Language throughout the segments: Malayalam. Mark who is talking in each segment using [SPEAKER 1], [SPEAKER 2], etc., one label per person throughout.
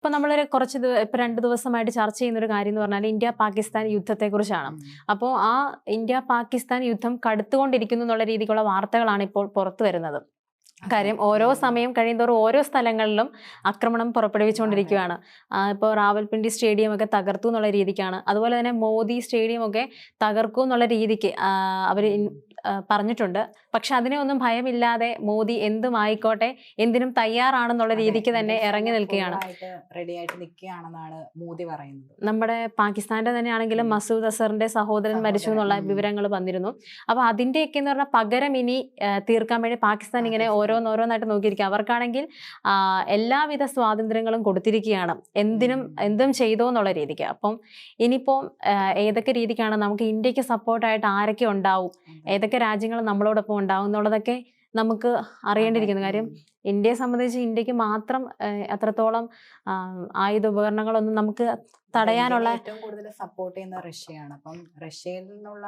[SPEAKER 1] ഇപ്പൊ നമ്മൾ കുറച്ച് ഇപ്പൊ രണ്ട് ദിവസമായിട്ട് ചർച്ച ചെയ്യുന്ന ഒരു കാര്യം എന്ന് പറഞ്ഞാൽ ഇന്ത്യ പാകിസ്ഥാൻ യുദ്ധത്തെ കുറിച്ചാണ് അപ്പോൾ ആ ഇന്ത്യ പാകിസ്ഥാൻ യുദ്ധം കടുത്തുകൊണ്ടിരിക്കുന്നു എന്നുള്ള രീതിക്കുള്ള വാർത്തകളാണ് ഇപ്പോൾ പുറത്തു വരുന്നത്. കാര്യം ഓരോ സമയം കഴിയുന്തോറും ഓരോ സ്ഥലങ്ങളിലും ആക്രമണം പുറപ്പെടുവിച്ചുകൊണ്ടിരിക്കുകയാണ്. ഇപ്പോൾ റാവൽപിണ്ടി സ്റ്റേഡിയം ഒക്കെ തകർത്തു എന്നുള്ള രീതിക്കാണ്. അതുപോലെ തന്നെ മോദി സ്റ്റേഡിയം ഒക്കെ തകർക്കൂ എന്നുള്ള രീതിക്ക് അവർ പറഞ്ഞിട്ടുണ്ട്. പക്ഷെ അതിനെ ഒന്നും ഭയമില്ലാതെ മോദി എന്തും ആയിക്കോട്ടെ എന്തിനും തയ്യാറാണെന്നുള്ള രീതിക്ക് തന്നെ ഇറങ്ങി നിൽക്കുകയാണ്.
[SPEAKER 2] റെഡി ആയിട്ട് നിൽക്കുകയാണെന്നാണ് മോദി പറയുന്നത്.
[SPEAKER 1] നമ്മുടെ പാകിസ്ഥാന്റെ തന്നെ ആണെങ്കിലും മസൂദ് അസറിന്റെ സഹോദരൻ മരിച്ചു എന്നുള്ള വിവരങ്ങൾ വന്നിരുന്നു. അപ്പൊ അതിന്റെയൊക്കെ എന്ന് പറഞ്ഞാൽ പകരം ഇനി തീർക്കാൻ വേണ്ടി പാകിസ്ഥാൻ ഇങ്ങനെ. ഓരോന്നോരോന്നായിട്ട് നോക്കിയിരിക്കുക. അവർക്കാണെങ്കിൽ എല്ലാവിധ സ്വാതന്ത്ര്യങ്ങളും കൊടുത്തിരിക്കുകയാണ്. എന്തിനും എന്തും ചെയ്തോ എന്നുള്ള രീതിക്ക്. അപ്പം ഇനിയിപ്പോൾ ഏതൊക്കെ രീതിക്കാണ് നമുക്ക് ഇന്ത്യയ്ക്ക് സപ്പോർട്ടായിട്ട് ആരൊക്കെ ഉണ്ടാവും? ഏതൊക്കെ രാജ്യങ്ങൾ നമ്മളോടൊപ്പം ഉണ്ടാവും എന്നുള്ളതൊക്കെ നമുക്ക് അറിയേണ്ടിയിരിക്കുന്നു. കാര്യം ഇന്ത്യയെ സംബന്ധിച്ച് ഇന്ത്യയ്ക്ക് മാത്രം അത്രത്തോളം ആയുധ ഉപകരണങ്ങളൊന്നും നമുക്ക് തടയാനുള്ള
[SPEAKER 2] ഏറ്റവും കൂടുതൽ സപ്പോർട്ട് ചെയ്യുന്ന റഷ്യയാണ്. അപ്പം റഷ്യയിൽ നിന്നുള്ള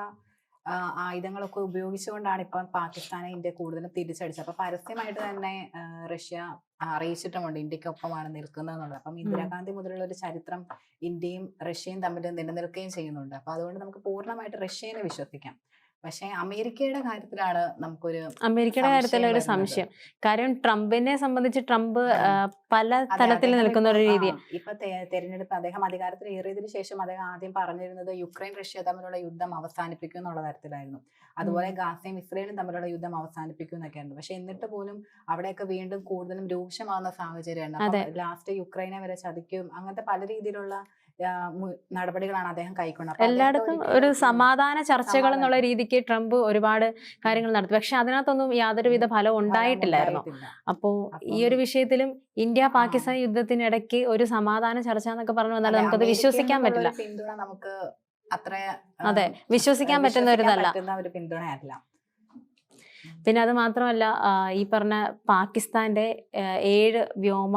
[SPEAKER 2] ആയുധങ്ങളൊക്കെ ഉപയോഗിച്ചുകൊണ്ടാണ് ഇപ്പം പാകിസ്ഥാനെ ഇന്ത്യ കൂടുതലും തിരിച്ചടിച്ചത്. അപ്പൊ പരസ്യമായിട്ട് തന്നെ റഷ്യ അറിയിച്ചിട്ടുമുണ്ട് ഇന്ത്യക്കൊപ്പമാണ് നിൽക്കുന്നത് എന്നുള്ളത്. അപ്പം ഇന്ദിരാഗാന്ധി മുതലുള്ള ഒരു ചരിത്രം ഇന്ത്യയും റഷ്യയും തമ്മിൽ നിലനിൽക്കുകയും ചെയ്യുന്നുണ്ട്. അപ്പൊ അതുകൊണ്ട് നമുക്ക് പൂർണമായിട്ട് റഷ്യനെ വിശ്വസിക്കാം. പക്ഷേ അമേരിക്കയുടെ കാര്യത്തിലാണ് നമുക്കൊരു
[SPEAKER 1] അമേരിക്കയുടെ
[SPEAKER 2] കാര്യത്തിലൊരു
[SPEAKER 1] കാര്യത്തിൽ ഒരു സംശയം. കാര്യം ട്രംപിനെ സംബന്ധിച്ച് ട്രംപ് പല തലത്തിൽ നിൽക്കുന്ന ഒരു
[SPEAKER 2] രീതിയാണ്
[SPEAKER 1] രീതി
[SPEAKER 2] ഇപ്പൊ തെരഞ്ഞെടുപ്പ് അദ്ദേഹം അധികാരത്തിൽ ഏറിയതിനു ശേഷം അദ്ദേഹം ആദ്യം പറഞ്ഞിരുന്നത് യുക്രൈൻ റഷ്യ തമ്മിലുള്ള യുദ്ധം അവസാനിപ്പിക്കും എന്നുള്ള തരത്തിലായിരുന്നു. അതുപോലെ ഗാസയും ഇസ്രയേലും തമ്മിലുള്ള യുദ്ധം അവസാനിപ്പിക്കും എന്നൊക്കെയായിരുന്നു. പക്ഷെ എന്നിട്ട് പോലും അവിടെയൊക്കെ വീണ്ടും കൂടുതലും രൂക്ഷമാകുന്ന സാഹചര്യമാണ്. ലാസ്റ്റ് യുക്രൈനെ വരെ ചതിക്കും. അങ്ങനത്തെ പല രീതിയിലുള്ള നടപടികളാണ് അദ്ദേഹം കൈക്കൊണ്ടത്
[SPEAKER 1] എല്ലായിടത്തും ഒരു സമാധാന ചർച്ചകൾ. എന്നുള്ള രീതിക്ക് ട്രംപ് ഒരുപാട് കാര്യങ്ങൾ നടത്തി പക്ഷെ അതിനകത്തൊന്നും യാതൊരുവിധ ഫലം
[SPEAKER 2] ഫലം
[SPEAKER 1] ഉണ്ടായിട്ടില്ലായിരുന്നു അപ്പോ ഈ ഒരു വിഷയത്തിലും ഇന്ത്യ. പാകിസ്ഥാൻ യുദ്ധത്തിനിടയ്ക്ക് ഒരു സമാധാന ചർച്ച എന്നൊക്കെ പറഞ്ഞു വന്നാൽ നമുക്കത് വിശ്വസിക്കാൻ പറ്റില്ല
[SPEAKER 2] പിന്തുണ നമുക്ക് അത്ര
[SPEAKER 1] അതെ വിശ്വസിക്കാൻ പറ്റുന്ന ഒരു
[SPEAKER 2] ഒരു പിന്തുണയല്ല
[SPEAKER 1] പിന്നെ അത് മാത്രമല്ല ഈ പറഞ്ഞ പാകിസ്ഥാന്റെ ഏഴ് വ്യോമ.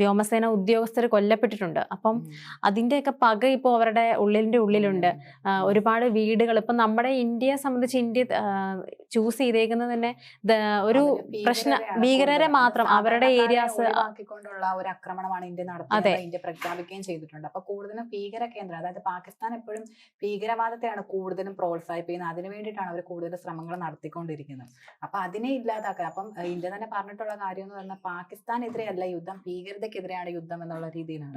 [SPEAKER 1] വ്യോമസേന ഉദ്യോഗസ്ഥർ കൊല്ലപ്പെട്ടിട്ടുണ്ട്. അപ്പം
[SPEAKER 2] അതിന്റെയൊക്കെ
[SPEAKER 1] അതിന്റെയൊക്കെ പക ഇപ്പോൾ അവരുടെ ഉള്ളിലിന്റെ ഉള്ളിലുണ്ട്. ഒരുപാട് വീടുകൾ ഇപ്പം നമ്മുടെ ഇന്ത്യയെ സംബന്ധിച്ച് ഇന്ത്യ ചൂസ് ചെയ്തേക്കുന്നത് തന്നെ ഒരു പ്രശ്ന ഭീകരരെ മാത്രം. അവരുടെ ഏരിയാസ്
[SPEAKER 2] ആക്കിക്കൊണ്ടുള്ള ഒരു ആക്രമണമാണ് ഇന്ത്യ നടത്തുന്നത് ഇന്ത്യ പ്രഖ്യാപിക്കുകയും ചെയ്തിട്ടുണ്ട്. അപ്പൊ കൂടുതലും ഭീകര കേന്ദ്രം അതായത് പാകിസ്ഥാൻ എപ്പോഴും ഭീകരവാദത്തെയാണ് കൂടുതലും പ്രോത്സാഹിപ്പിക്കുന്നത്. അതിനു വേണ്ടിയിട്ടാണ് അവർ കൂടുതൽ ശ്രമങ്ങൾ നടത്തിക്കൊണ്ടിരിക്കുന്നത്. അപ്പൊ അതിനെ ഇല്ലാതാക്കാൻ അപ്പം ഇന്ത്യ തന്നെ പറഞ്ഞിട്ടുള്ള കാര്യം എന്ന് പറഞ്ഞാൽ പാകിസ്ഥാനെതിരെയല്ല യുദ്ധം. ഭീകരതയ്ക്കെതിരെയാണ് യുദ്ധം എന്നുള്ള രീതിയിലാണ്.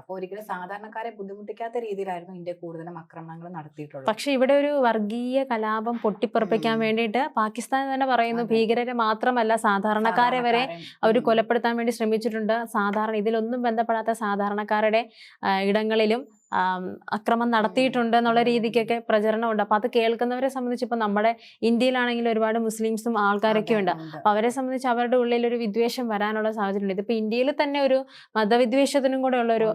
[SPEAKER 1] അപ്പോൾ
[SPEAKER 2] അപ്പൊ ഒരിക്കലും സാധാരണക്കാരെ ബുദ്ധിമുട്ടിക്കാത്ത രീതിയിലായിരുന്നു ഇന്ത്യ കൂടുതലും ആക്രമണങ്ങൾ നടത്തിയിട്ടുള്ളത്.
[SPEAKER 1] പക്ഷെ ഇവിടെ ഒരു വർഗീയ കലാപം പൊട്ടിപ്പുറപ്പിക്കാൻ. വേണ്ടിയിട്ട് പാകിസ്ഥാൻ തന്നെ പറയുന്നു ഭീകരരെ മാത്രമല്ല സാധാരണക്കാരെ വരെ അവർ കൊലപ്പെടുത്താൻ വേണ്ടി ശ്രമിച്ചിട്ടുണ്ട്. സാധാരണ ഇതിലൊന്നും ബന്ധപ്പെടാത്ത സാധാരണക്കാരുടെ ഇടങ്ങളിലും അക്രമം നടത്തിയിട്ടുണ്ട് എന്നുള്ള രീതിക്കൊക്കെ പ്രചരണമുണ്ട് അപ്പൊ അത് കേൾക്കുന്നവരെ സംബന്ധിച്ച് ഇപ്പൊ നമ്മുടെ ഇന്ത്യയിലാണെങ്കിൽ ഒരുപാട് മുസ്ലിംസും ആൾക്കാരൊക്കെ ഉണ്ട്. അപ്പൊ അവരെ സംബന്ധിച്ച് അവരുടെ ഉള്ളിൽ ഒരു വിദ്വേഷം വരാനുള്ള സാഹചര്യം ഉണ്ട് ഇതിപ്പോ ഇന്ത്യയിൽ തന്നെ ഒരു മതവിദ്വേഷത്തിനും കൂടെ ഉള്ള ഒരു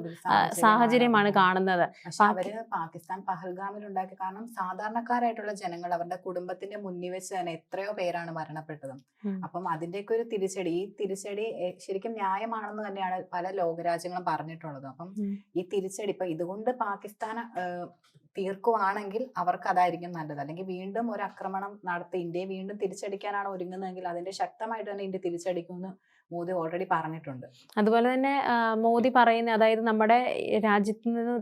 [SPEAKER 1] സാഹചര്യമാണ്. കാണുന്നത്.
[SPEAKER 2] അവർ പാകിസ്ഥാൻ പഹൽഗാമിൽ ഉണ്ടാക്കി കാരണം സാധാരണക്കാരായിട്ടുള്ള ജനങ്ങൾ അവരുടെ കുടുംബത്തിന്റെ മുന്നിൽ വെച്ച് തന്നെ എത്രയോ പേരാണ് മരണപ്പെട്ടത്. അപ്പം അതിന്റെയൊക്കെ ഒരു തിരിച്ചടി ഈ തിരിച്ചടി ശരിക്കും ന്യായമാണെന്ന് തന്നെയാണ് പല ലോകരാജ്യങ്ങളും പറഞ്ഞിട്ടുള്ളത്. അപ്പം ഈ തിരിച്ചടി ഇപ്പൊ ഇതുകൊണ്ട് പാകിസ്ഥാൻ തീർക്കുവാണെങ്കിൽ അവർക്ക് അതായിരിക്കും നല്ലത്. അല്ലെങ്കിൽ വീണ്ടും ഒരു ആക്രമണം നടത്തി ഇന്ത്യയെ വീണ്ടും തിരിച്ചടിക്കാനാണ് ഒരുങ്ങുന്നതെങ്കിൽ അതിന്റെ ശക്തമായിട്ട് തന്നെ ഇന്ത്യ തിരിച്ചടിക്കുമെന്ന് മോദി ഓൾറെഡി പറഞ്ഞിട്ടുണ്ട്.
[SPEAKER 1] അതുപോലെ തന്നെ മോദി പറയുന്ന അതായത് നമ്മുടെ രാജ്യത്ത് നിന്ന്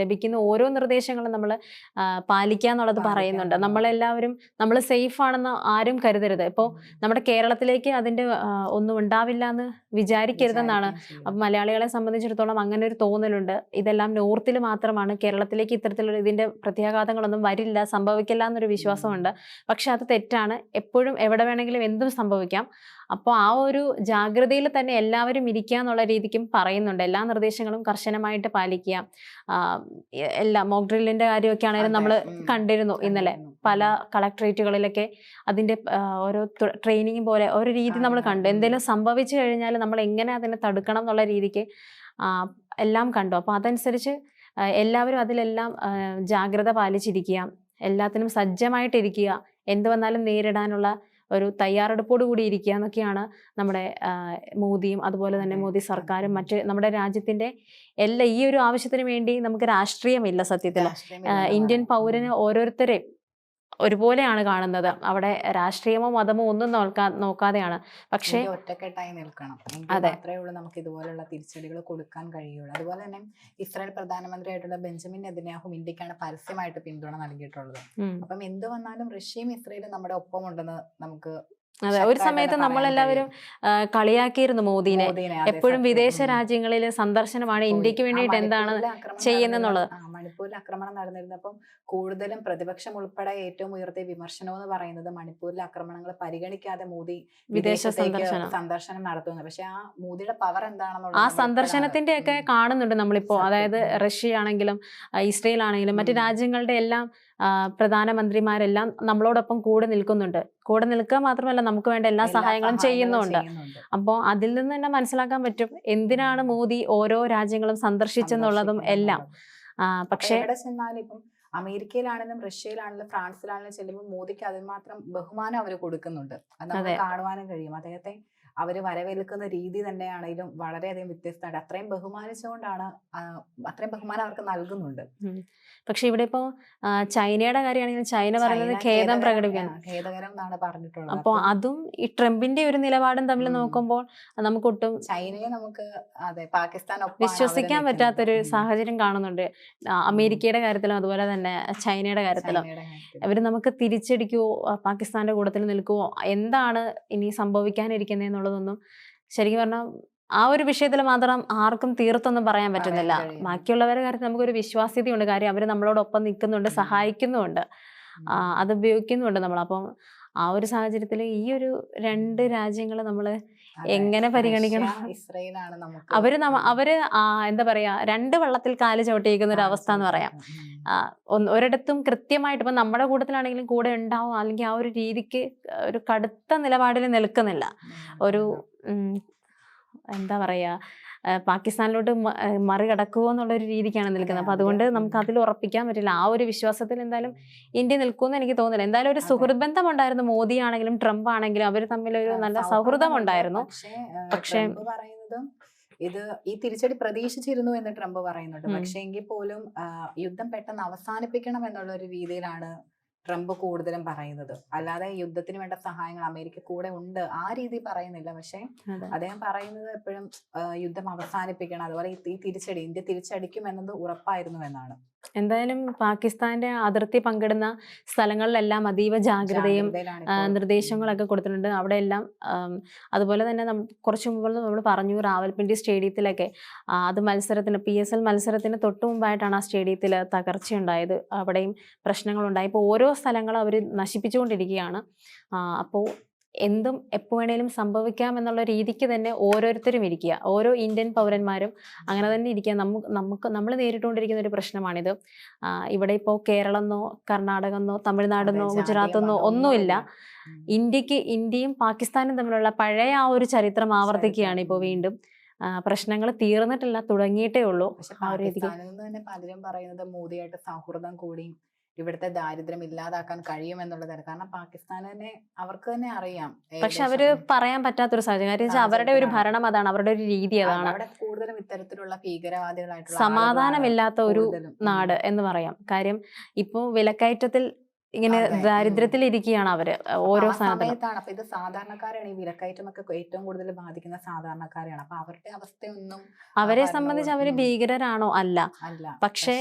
[SPEAKER 1] ലഭിക്കുന്ന ഓരോ നിർദ്ദേശങ്ങളും നമ്മൾ പാലിക്കുക എന്നുള്ളത് പറയുന്നുണ്ട്. നമ്മളെല്ലാവരും നമ്മൾ സേഫ് ആണെന്ന് ആരും കരുതരുത്. ഇപ്പോൾ നമ്മുടെ കേരളത്തിലേക്ക് അതിന്റെ ഒന്നും ഉണ്ടാവില്ല എന്ന് വിചാരിക്കരുതെന്നാണ് അപ്പം മലയാളികളെ സംബന്ധിച്ചിടത്തോളം അങ്ങനെ ഒരു തോന്നലുണ്ട്. ഇതെല്ലാം നോർത്തിൽ മാത്രമാണ്. കേരളത്തിലേക്ക് ഇത്തരത്തിലുള്ള ഇതിന്റെ പ്രത്യാഘാതങ്ങളൊന്നും വരില്ല സംഭവിക്കില്ല എന്നൊരു വിശ്വാസമുണ്ട്. പക്ഷെ അത് തെറ്റാണ്. എപ്പോഴും എവിടെ വേണമെങ്കിലും എന്തും സംഭവിക്കാം. അപ്പോൾ ആ ഒരു ജാഗ്രതയിൽ തന്നെ എല്ലാവരും ഇരിക്കുക എന്നുള്ള രീതിക്കും പറയുന്നുണ്ട്. എല്ലാ നിർദ്ദേശങ്ങളും കർശനമായിട്ട് പാലിക്കുക. എല്ലാ മോക്ക് ഡ്രില്ലിന്റെ കാര്യമൊക്കെ ആണെങ്കിലും നമ്മൾ കണ്ടിരുന്നു ഇന്നലെ. പല കളക്ടറേറ്റുകളിലൊക്കെ അതിന്റെ ഓരോ ട്രെയിനിങ് പോലെ ഒരു രീതി നമ്മൾ കണ്ടു. എന്തെങ്കിലും സംഭവിച്ചു കഴിഞ്ഞാൽ നമ്മൾ എങ്ങനെ അതിനെ തടുക്കണം എന്നുള്ള രീതിക്ക് എല്ലാം കണ്ടു. അപ്പോൾ അതനുസരിച്ച് എല്ലാവരും അതിലെല്ലാം ജാഗ്രത പാലിച്ചിരിക്കുക. എല്ലാത്തിനും സജ്ജമായിട്ടിരിക്കുക. എന്ത് വന്നാലും നേരിടാനുള്ള ഒരു തയ്യാറെടുപ്പോട് കൂടി ഇരിക്കുക എന്നൊക്കെയാണ് നമ്മുടെ മോദിയും അതുപോലെ തന്നെ മോദി സർക്കാരും. മറ്റ് നമ്മുടെ രാജ്യത്തിന്റെ എല്ലാ ഈ ഒരു ആവശ്യത്തിന് വേണ്ടി നമുക്ക് രാഷ്ട്രീയമില്ല സത്യത്തിൽ ഇന്ത്യൻ. പൗരന് ഓരോരുത്തരെയും ഒരുപോലെയാണ് കാണുന്നത്. അവിടെ രാഷ്ട്രീയമോ മതമോ ഒന്നും നോക്കാ നോക്കാതെയാണ്. പക്ഷേ
[SPEAKER 2] ഒറ്റക്കെട്ടായി നിൽക്കണം.
[SPEAKER 1] അതെ.
[SPEAKER 2] മാത്രമേ ഉള്ളൂ നമുക്ക് ഇതുപോലുള്ള തിരിച്ചടികൾ കൊടുക്കാൻ കഴിയുള്ളൂ. അതുപോലെ തന്നെ ഇസ്രായേൽ പ്രധാനമന്ത്രിയായിട്ടുള്ള ബെഞ്ചമിൻ നെതന്യാഹു ഇന്ത്യക്കാണ് പരസ്യമായിട്ട് പിന്തുണ നൽകിയിട്ടുള്ളത്. അപ്പം എന്ത് വന്നാലും റഷ്യയും ഇസ്രയേലും നമ്മുടെ ഒപ്പമുണ്ടെന്ന് നമുക്ക്
[SPEAKER 1] അതെ ഒരു സമയത്ത് നമ്മളെല്ലാവരും കളിയാക്കിയിരുന്നു മോദീനെ. എപ്പോഴും വിദേശ രാജ്യങ്ങളിൽ സന്ദർശനമാണ്
[SPEAKER 2] ഇന്ത്യയ്ക്ക്
[SPEAKER 1] വേണ്ടിയിട്ട് എന്താണ്
[SPEAKER 2] ചെയ്യുന്നത്
[SPEAKER 1] ചെയ്യുന്നെന്നുള്ളത്.
[SPEAKER 2] മണിപ്പൂരിൽ ആക്രമണം നടന്നിരുന്നപ്പം കൂടുതലും പ്രതിപക്ഷം ഉൾപ്പെടെ ഏറ്റവും ഉയർത്തിയ വിമർശനം എന്ന് പറയുന്നത് മണിപ്പൂരിലെ ആക്രമണങ്ങൾ പരിഗണിക്കാതെ മോദി
[SPEAKER 1] വിദേശ സന്ദർശനം.
[SPEAKER 2] നടത്തുന്നു. നടത്തുന്നത് പക്ഷെ ആ മോദിയുടെ പവർ എന്താണെന്നുള്ളത്
[SPEAKER 1] ആ സന്ദർശനത്തിന്റെ ഒക്കെ കാണുന്നുണ്ട് നമ്മളിപ്പോ. അതായത്. റഷ്യ ആണെങ്കിലും ഇസ്രയേൽ ആണെങ്കിലും മറ്റു. രാജ്യങ്ങളുടെ എല്ലാം പ്രധാനമന്ത്രിമാരെല്ലാം നമ്മളോടൊപ്പം കൂടെ നിൽക്കുന്നുണ്ട്. കൂടെ നിൽക്കുക മാത്രമല്ല നമുക്ക് വേണ്ട എല്ലാ സഹായങ്ങളും ചെയ്യുന്നുണ്ട്. അപ്പോൾ അതിൽ നിന്ന് തന്നെ മനസ്സിലാക്കാൻ പറ്റും എന്തിനാണ് മോദി ഓരോ രാജ്യങ്ങളും സന്ദർശിച്ചെന്നുള്ളതും എല്ലാം.
[SPEAKER 2] പക്ഷേ ഇപ്പം അമേരിക്കയിലാണെങ്കിലും റഷ്യയിലാണെങ്കിലും ഫ്രാൻസിലാണെങ്കിലും ചെല്ലുമ്പോൾ മോദിക്ക് അതിന് മാത്രം ബഹുമാനം അവർ കൊടുക്കുന്നുണ്ട്. അത് നമുക്ക്. കാണുവാനും കഴിയും. അദ്ദേഹത്തെ അവർ വരവേൽക്കുന്ന രീതി തന്നെയാണെങ്കിലും വളരെയധികം വ്യത്യസ്തമാണ് അത്രയും ബഹുമാനിച്ചുകൊണ്ടാണ് അത്രയും ബഹുമാനം അവർക്ക് നൽകുന്നുണ്ട്.
[SPEAKER 1] പക്ഷെ ഇവിടെ ഇപ്പോ ചൈനയുടെ കാര്യമാണെങ്കിലും ചൈന പറയുന്നത് ഖേദം പ്രകടിപ്പിക്കാൻ.
[SPEAKER 2] ഖേദകരം എന്നാണ് പറഞ്ഞിട്ടുള്ളത്.
[SPEAKER 1] അപ്പോൾ അതും ഈ ട്രംപിന്റെ ഒരു നിലപാടും തമ്മിൽ നോക്കുമ്പോൾ നമുക്കൊട്ടും
[SPEAKER 2] ചൈനയെ നമുക്ക് അതെ പാകിസ്ഥാൻ
[SPEAKER 1] വിശ്വസിക്കാൻ പറ്റാത്തൊരു സാഹചര്യം കാണുന്നുണ്ട്. അമേരിക്കയുടെ കാര്യത്തിലും അതുപോലെ തന്നെ ചൈനയുടെ കാര്യത്തിലും. അവർ നമുക്ക് തിരിച്ചടിക്കുവോ പാകിസ്ഥാന്റെ കൂട്ടത്തിൽ നിൽക്കുവോ എന്താണ് ഇനി സംഭവിക്കാനിരിക്കുന്നതെന്നുള്ളതൊന്നും ശരിക്കും പറഞ്ഞാൽ ആ ഒരു വിഷയത്തിൽ മാത്രം ആർക്കും തീർത്തൊന്നും പറയാൻ പറ്റുന്നില്ല.
[SPEAKER 2] ബാക്കിയുള്ളവരെ
[SPEAKER 1] ബാക്കിയുള്ളവരുടെ കാര്യത്തിൽ നമുക്കൊരു വിശ്വാസ്യതയുണ്ട്. കാര്യം അവർ നമ്മളോടൊപ്പം നിൽക്കുന്നുണ്ട് സഹായിക്കുന്നുണ്ട് അത് ഉപയോഗിക്കുന്നുണ്ട് നമ്മൾ അപ്പം ആ ഒരു സാഹചര്യത്തിൽ ഈ ഒരു രണ്ട് രാജ്യങ്ങൾ നമ്മൾ എങ്ങനെ പരിഗണിക്കണം?
[SPEAKER 2] ഇസ്രയേലാണ് നമുക്ക്
[SPEAKER 1] അവർ നമ്മ അവർ ആ, എന്താ പറയാ രണ്ട് വെള്ളത്തിൽ കാൽ ചവിട്ടിയിരിക്കുന്ന ഒരു അവസ്ഥ എന്ന് പറയാം. ഒരിടത്തും കൃത്യമായിട്ട് ഇപ്പം നമ്മുടെ കൂട്ടത്തിലാണെങ്കിലും കൂടെ ഉണ്ടാവും അല്ലെങ്കിൽ ആ ഒരു രീതിക്ക് ഒരു കടുത്ത നിലപാടിൽ നിൽക്കുന്നില്ല. ഒരു ഉം, എന്താ പറയാ പാകിസ്ഥാനിലോട്ട് മറികടക്കുമോ എന്നുള്ള ഒരു രീതിക്കാണ് നിൽക്കുന്നത്. അപ്പൊ അതുകൊണ്ട് നമുക്ക് അതിൽ ഉറപ്പിക്കാൻ പറ്റില്ല. ആ ഒരു വിശ്വാസത്തിൽ എന്തായാലും ഇന്ത്യ നിൽക്കുമെന്ന് എനിക്ക് തോന്നുന്നില്ല. എന്തായാലും ഒരു സുഹൃത് ബന്ധം ഉണ്ടായിരുന്നു മോദി ആണെങ്കിലും ട്രംപ് ആണെങ്കിലും അവർ തമ്മിൽ ഒരു നല്ല സൗഹൃദം ഉണ്ടായിരുന്നു
[SPEAKER 2] പക്ഷേ പറയുന്നതും ഇത് ഈ തിരിച്ചടി പ്രതീക്ഷിച്ചിരുന്നു എന്ന് ട്രംപ് പറയുന്നുണ്ട്. പക്ഷേ എങ്കിൽ പോലും യുദ്ധം പെട്ടെന്ന് അവസാനിപ്പിക്കണം എന്നുള്ള ഒരു രീതിയിലാണ് ട്രംപ് കൂടുതലും പറയുന്നത്. അല്ലാതെ യുദ്ധത്തിന് വേണ്ട സഹായങ്ങൾ അമേരിക്ക കൂടെ ഉണ്ട്. ആ രീതി പറയുന്നില്ല. പക്ഷെ അദ്ദേഹം പറയുന്നത് എപ്പോഴും യുദ്ധം അവസാനിപ്പിക്കണം. അതുപോലെ ഈ തിരിച്ചടി ഇന്ത്യ തിരിച്ചടിക്കും എന്നത് ഉറപ്പായിരുന്നു എന്നാണ്.
[SPEAKER 1] എന്തായാലും പാകിസ്ഥാന്റെ അതിർത്തി പങ്കിടുന്ന സ്ഥലങ്ങളിലെല്ലാം അതീവ ജാഗ്രതയും നിർദ്ദേശങ്ങളൊക്കെ കൊടുത്തിട്ടുണ്ട്. അവിടെ എല്ലാം അതുപോലെ തന്നെ കുറച്ചു മുമ്പ് നമ്മൾ പറഞ്ഞു റാവൽപിണ്ടി സ്റ്റേഡിയത്തിലൊക്കെ അത് മത്സരത്തിന് പി എസ് എൽ മത്സരത്തിന് തൊട്ട് മുമ്പായിട്ടാണ് ആ സ്റ്റേഡിയത്തിൽ തകർച്ചയുണ്ടായത്. അവിടെയും പ്രശ്നങ്ങളുണ്ടായി. ഇപ്പോൾ ഓരോ സ്ഥലങ്ങളും അവർ നശിപ്പിച്ചുകൊണ്ടിരിക്കുകയാണ്. അപ്പോൾ എന്തും എപ്പോൾ വേണേലും സംഭവിക്കാം എന്നുള്ള രീതിക്ക് തന്നെ ഓരോരുത്തരും ഇരിക്കുക. ഓരോ ഇന്ത്യൻ പൗരന്മാരും അങ്ങനെ തന്നെ ഇരിക്കുക. നമുക്ക് നമുക്ക് നമ്മൾ നേരിട്ടുകൊണ്ടിരിക്കുന്ന ഒരു പ്രശ്നമാണിത്. ഇവിടെ ഇപ്പോൾ കേരളമെന്നോ കർണാടകമെന്നോ തമിഴ്നാടെന്നോ
[SPEAKER 2] എന്നോ
[SPEAKER 1] ഗുജറാത്തെന്നോ
[SPEAKER 2] ഗുജറാത്ത് എന്നോ
[SPEAKER 1] ഒന്നുമില്ല. ഇന്ത്യയ്ക്ക് ഇന്ത്യയും പാകിസ്ഥാനും തമ്മിലുള്ള പഴയ ആ ഒരു ചരിത്രം ആവർത്തിക്കുകയാണ് ഇപ്പോൾ വീണ്ടും. പ്രശ്നങ്ങൾ തീർന്നിട്ടില്ല തുടങ്ങിയിട്ടേ ഉള്ളൂ.
[SPEAKER 2] പലരും പറയുന്നത് മോദിയായിട്ട് സൗഹൃദം കൂടി ഇവിടുത്തെ ദാരിദ്ര്യം ഇല്ലാതാക്കാൻ കഴിയും എന്നുള്ളതാണ് കാരണം പാകിസ്ഥാൻ തന്നെ അവർക്ക് തന്നെ അറിയാം
[SPEAKER 1] പക്ഷെ അവർ പറയാൻ പറ്റാത്തൊരു സാഹചര്യം. കാര്യം വെച്ചാൽ അവരുടെ ഒരു. ഭരണം അതാണ്. അവരുടെ ഒരു രീതി അതാണ്.
[SPEAKER 2] അവിടെ കൂടുതലും ഇത്തരത്തിലുള്ള ഭീകരവാദികളായിട്ടുള്ള
[SPEAKER 1] സമാധാനമില്ലാത്ത ഒരു നാട് എന്ന് പറയാം. കാര്യം ഇപ്പോ വിലക്കയറ്റത്തിൽ ഇങ്ങനെ ദാരിദ്ര്യത്തിലിരിക്കുകയാണ് അവർ ഓരോ
[SPEAKER 2] സമയത്താണ്. അപ്പൊ ഇത് സാധാരണക്കാരാണ് ഈ വിലക്കയറ്റം ഒക്കെ ഏറ്റവും കൂടുതൽ ബാധിക്കുന്ന സാധാരണക്കാരാണ് അപ്പൊ അവരുടെ അവസ്ഥയൊന്നും
[SPEAKER 1] അവരെ സംബന്ധിച്ച്
[SPEAKER 2] അവർ
[SPEAKER 1] ഭീകരരാണോ? അല്ല.
[SPEAKER 2] അല്ല.
[SPEAKER 1] പക്ഷേ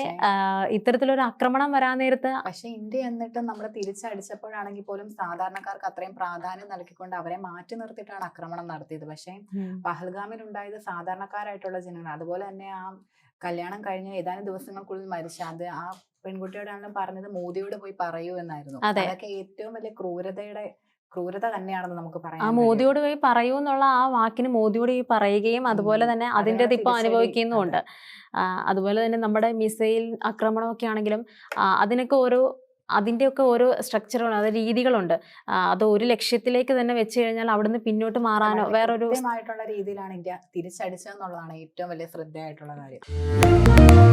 [SPEAKER 1] ഇത്തരത്തിലൊരു ആക്രമണം വരാൻ നേരത്ത്
[SPEAKER 2] പക്ഷെ ഇന്ത്യ എന്നിട്ട് നമ്മൾ തിരിച്ചടിച്ചപ്പോഴാണെങ്കിൽ പോലും സാധാരണക്കാർക്ക് അത്രയും പ്രാധാന്യം നൽകിക്കൊണ്ട് അവരെ മാറ്റി നിർത്തിയിട്ടാണ് ആക്രമണം നടത്തിയത്. പക്ഷേ പഹൽഗാമിൽ ഉണ്ടായത് സാധാരണക്കാരായിട്ടുള്ള ജനങ്ങൾ അതുപോലെ തന്നെ ആ കല്യാണം കഴിഞ്ഞ ഏതാനും ദിവസങ്ങൾക്കുള്ളിൽ മരിച്ച അത് ആ പെൺകുട്ടിയോടാണെങ്കിലും പറഞ്ഞത് മോദിയോട് പോയി പറയൂ എന്നായിരുന്നു. അതൊക്കെ ഏറ്റവും വലിയ ക്രൂരതയുടെ ക്രൂരത തന്നെയാണെന്ന് നമുക്ക് പറയാം
[SPEAKER 1] ആ മോദിയോട് പോയി പറയൂ എന്നുള്ള ആ വാക്കിന് മോദിയോട് ഈ പറയുകയും അതുപോലെ തന്നെ അതിന്റെ ഇപ്പൊ അനുഭവിക്കുന്നുമുണ്ട്. അതുപോലെ തന്നെ നമ്മുടെ മിസൈൽ ആക്രമണമൊക്കെ ആണെങ്കിലും അതിനൊക്കെ ഓരോ അതിന്റെയൊക്കെ ഓരോ സ്ട്രക്ചറുകൾ അത് രീതികളുണ്ട്. അത് ഒരു ലക്ഷ്യത്തിലേക്ക് തന്നെ വെച്ച് കഴിഞ്ഞാൽ അവിടുന്ന് പിന്നോട്ട് മാറാനോ വേറൊരു
[SPEAKER 2] രീതിയിലാണ് ഇന്ത്യ തിരിച്ചടിച്ചതെന്നുള്ളതാണ് ഏറ്റവും വലിയ ശ്രദ്ധയായിട്ടുള്ള കാര്യം.